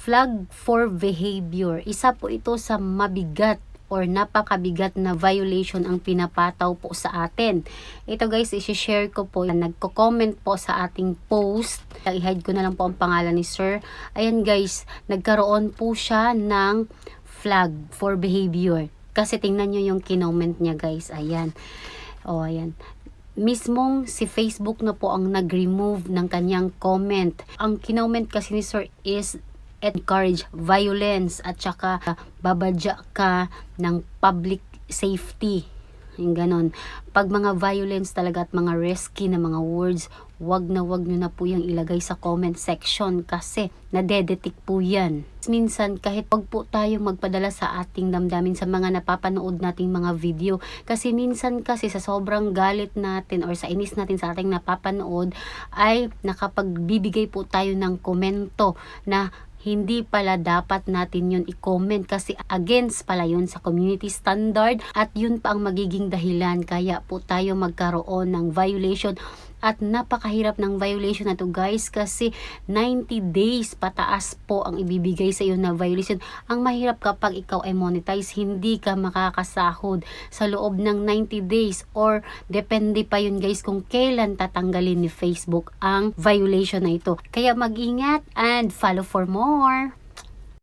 flag for behavior. Isa po ito sa mabigat or napakabigat na violation ang pinapataw po sa atin. Ito guys, isi-share ko po. Nagko-comment po sa ating post. I-hide ko na lang po ang pangalan ni sir. Ayan guys, nagkaroon po siya ng flag for behavior. Kasi tingnan nyo yung kinoment niya guys. Ayan. O, ayan mismong si Facebook na po ang nag-remove ng kanyang comment. Ang kinoment kasi ni Sir is encourage violence at saka babadya ka ng public safety. Yung ganon. Pag mga violence talaga at mga risky na mga words, wag na wag nyo na po yung ilagay sa comment section kasi nadedetect po yan. Minsan kahit wag po tayo magpadala sa ating damdamin sa mga napapanood nating mga video kasi minsan kasi sa sobrang galit natin or sa inis natin sa ating napapanood ay nakapagbibigay po tayo ng komento na hindi pala dapat natin yun i-comment kasi against pala yun sa community standard at yun pa ang magiging dahilan kaya po tayo magkaroon ng violation at napakahirap ng violation na to guys kasi 90 days pataas po ang ibibigay sa iyo na violation. Ang mahirap kapag ikaw ay monetize, hindi ka makakasahod sa loob ng 90 days or depende pa yun guys kung kailan tatanggalin ni Facebook ang violation na ito. Kaya mag-ingat and follow for more.